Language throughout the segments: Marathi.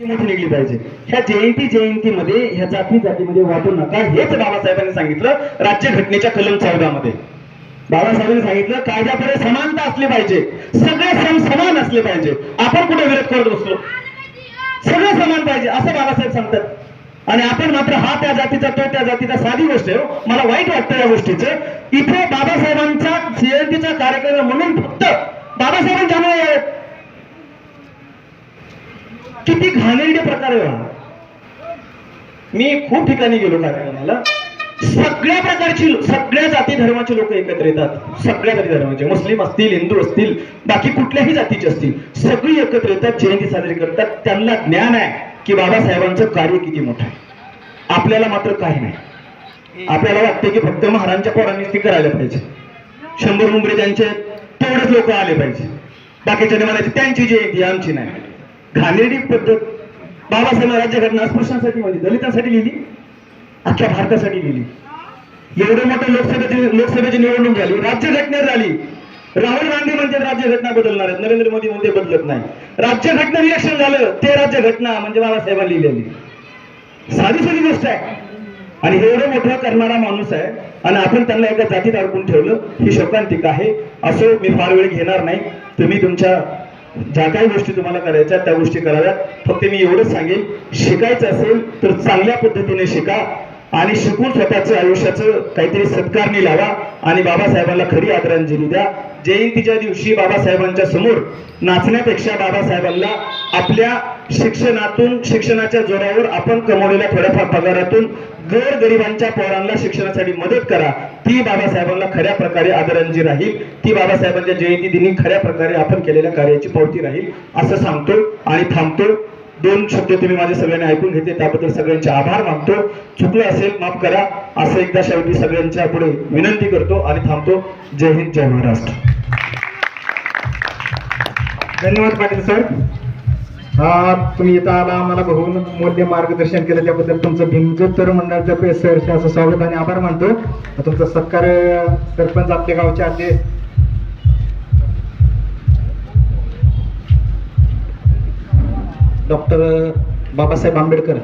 निघली पाहिजे. ह्या जयंती जयंतीमध्ये ह्या जाती जातीमध्ये वाटू नका हेच बाबासाहेबांनी सांगितलं राज्य घटनेच्या कलम चौदा मध्ये बाबासाहेबांनी सांगितलं कायद्यापुढे समानता असली पाहिजे. सगळे सम समान असले पाहिजे. आपण कुठे विरोध करत बसलो? सगळं समान पाहिजे असं बाबासाहेब सांगतात. आणि आपण मात्र हा त्या जातीचा तो त्या जातीचा साधी गोष्ट आहे हो. मला वाईट वाटतं या गोष्टीचं. इथे बाबासाहेबांचा जयंतीचा कार्यक्रम म्हणून फक्त बाबासाहेबांच्या किती घाणेरडे प्रकार आहे मी खूप ठिकाणी गेलो कार्यक्रमाला सगळ्या प्रकारची सगळ्या जाती धर्माचे लोक एकत्र येतात. सगळ्या जाती धर्माचे. मुस्लिम असतील हिंदू असतील बाकी कुठल्याही जातीचे असतील सगळी एकत्र येतात जयंती साजरी करतात. त्यांना ज्ञान आहे की बाबासाहेबांचं कार्य किती मोठं आहे. आपल्याला मात्र काही नाही. आपल्याला वाटते की फक्त महाराजांच्या पोरांनीच ती करायला पाहिजे. शंभर मुंबरे त्यांचे तेवढेच लोक आले पाहिजे. बाकीच्या म्हणायचे त्यांची जयंती आमची नाही. घाणेरडी पद्धत बाबासाहेब राज्यघटना अस्पृश्यांसाठी म्हणजे दलितांसाठी लिहिली अख्ख्या भारतासाठी लिहिली. एवढं मोठं लोकसभेची लोकसभेची निवडणूक झाली राज्यघटना झाली. राहुल गांधी म्हणजे राज्यघटना बदलणार आहेत. नरेंद्र मोदी म्हणजे बदलत नाही. राज्यघटना इलेक्शन झालं ते राज्यघटना म्हणजे बाबासाहेबांनी लिहिलेली. साधी साधी गोष्ट आहे. आणि एवढं मोठं करणारा माणूस आहे आणि आपण त्यांना एका जातीत अडकून ठेवलं ही शोकांतिका आहे. असं मी फार वेळ घेणार नाही. तुम्ही तुमच्या ज्या काही गोष्टी तुम्हाला करायच्या त्या गोष्टी कराव्यात. फक्त मी एवढंच सांगेन शिकायचं असेल तर चांगल्या पद्धतीने शिका आणि शिकून स्वतःचं आयुष्याचं काहीतरी सत्कारणी लावा आणि बाबासाहेबांना खरी आदरांजली द्या. जयंतीच्या दिवशी बाबासाहेबांच्या समोर नाचण्यापेक्षा बाबासाहेबांना आपल्या शिक्षणातून शिक्षणाच्या जोरावर आपण कमवलेल्या थोड्याफार पगारातून गरगरिबांच्या पोरांना शिक्षणासाठी मदत करा. ती बाबासाहेबांना खऱ्या प्रकारे आदरांजली राहील. ती बाबासाहेबांच्या जयंती दिनी खऱ्या प्रकारे आपण केलेल्या कार्याची पावती राहील. असं सांगतो आणि थांबतो दोन शब्द तुम्ही माझे सगळ्यांनी ऐकून घेते त्याबद्दल सगळ्यांचे आभार मानतो चुकलं असेल माफ करा. असं एकदा शेवटी सगळ्यांच्या पुढे विनंती करतो आणि थांबतो. जय हिंद जय महाराष्ट्र. धन्यवाद पाटील सर. हा तुम्ही इथं आला आम्हाला बघून मूल्य मार्गदर्शन केलं त्याबद्दल तुमचं भीमजोत्तर मंडळाचं सरचे असं स्वागत आणि आभार मानतो. तुमचा सत्कार सरपंच आपल्या गावचे आले डॉक्टर बाबासाहेब आंबेडकर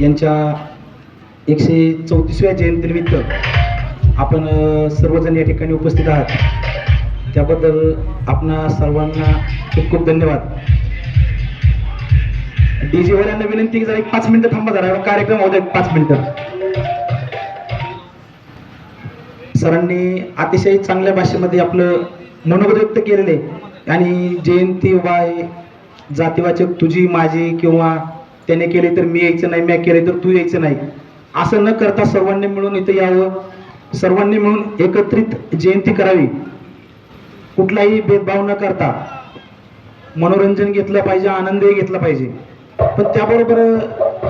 यांच्या एकशे चौतीसव्या जयंतीनिमित्त आपण सर्वजण या ठिकाणी उपस्थित आहात. त्याबद्दल आपणा सर्वांना खूप खूप धन्यवाद. डीजे वाल्यांना विनंती जरा एक पाच मिनिटं थांबा जरा कार्यक्रम होता एक पाच मिनिटं. सरांनी अतिशय चांगल्या भाषेमध्ये आपलं मनोगत व्यक्त केलेलं आहे. आणि जयंती बाय जातीवाचक तुझी माझी किंवा त्याने केले तर मी यायचं नाही मी केले तर तू यायचं नाही. असं न करता सर्वांनी मिळून इथं यावं. सर्वांनी मिळून एकत्रित जयंती करावी. कुठलाही भेदभाव न करता मनोरंजन घेतलं पाहिजे आनंदही घेतला पाहिजे. पण त्याबरोबर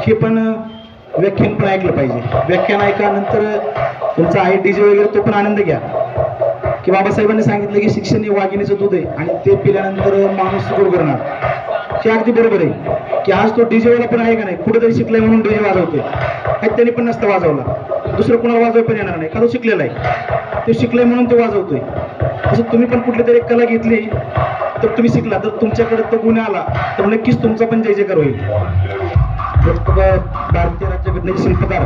हे पण व्याख्यान पण ऐकलं पाहिजे. व्याख्यान ऐकानंतर तुमचा आहे डीजे वगैरे तो पण आनंद घ्या. की बाबासाहेबांनी सांगितलं की शिक्षण हे वाघिणीचं दूध आहे आणि ते पिल्यानंतर माणूस सुरू करणार. हे अगदी बरोबर आहे. की आज तो डी वाला पण आहे का नाही? कुठेतरी शिकलाय म्हणून डी जे वाजवते काही त्यांनी पण नसतं वाजवला. दुसरं कोणाला वाजवाय पण येणार नाही. का तो शिकलेला आहे? तो शिकलाय म्हणून तो वाजवतोय. तसं तुम्ही पण कुठली तरी कला घेतली तर तुम्ही शिकला तर तुमच्याकडे तो गुन्हा आला तर नक्कीच तुमचा पण जय जयकार होईल भारतीय राज्यघटनेचे शिल्पकार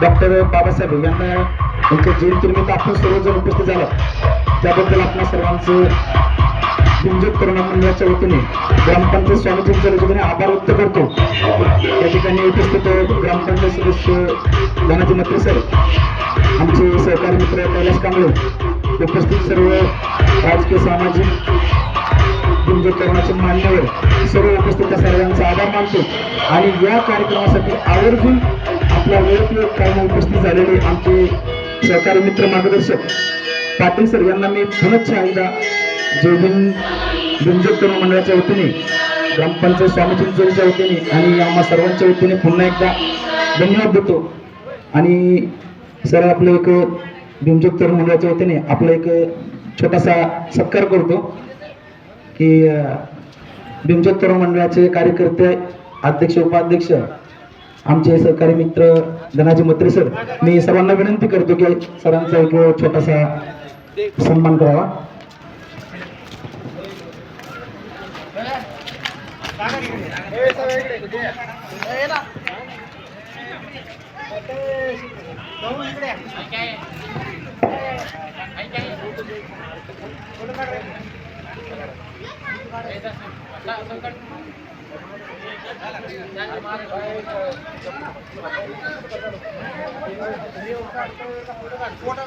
डॉक्टर बाबासाहेब यांना त्यांच्या जयंतीनिमित्त आपण सर्वजण उपस्थित झाला. त्याबद्दल आपल्या सर्वांचं बिंजत करुणा मंडळाच्या वतीने ग्रामपंचायत स्वामीजींच्या वतीने आभार व्यक्त करतो. या ठिकाणी उपस्थित ग्रामपंचायत सदस्य धनाजी मत्रे सर आमचे सहकारी मित्र कैलास कांबळे उपस्थित सर्व राजकीय सामाजिक बिंजत मान्यवर सर्व उपस्थित सर्वांचा आभार मानतो. आणि या कार्यक्रमासाठी आवर्जून आपला वेळ कायम उपस्थित झालेले आमचे सहकारी मित्र मार्गदर्शक पाटील सर यांना मी पुनश्च एकदा जयभीम बिंजत मंडळाच्या वतीने ग्रामपंचायत स्वामी चिंचोलीच्या वतीने आणि आम्हा सर्वांच्या वतीने पुन्हा एकदा धन्यवाद देतो. आणि सर आपलं एक भीमजोग तर मंडळाच्या वतीने आपला एक छोटासा सत्कार करतो की भीमजोग तर मंडळाचे कार्यकर्ते अध्यक्ष उपाध्यक्ष आमचे सहकारी मित्र धनाजी मत्रे सर मी सर्वांना विनंती करतो की सरांचा एक छोटासा सन्मान करावा ఫోటో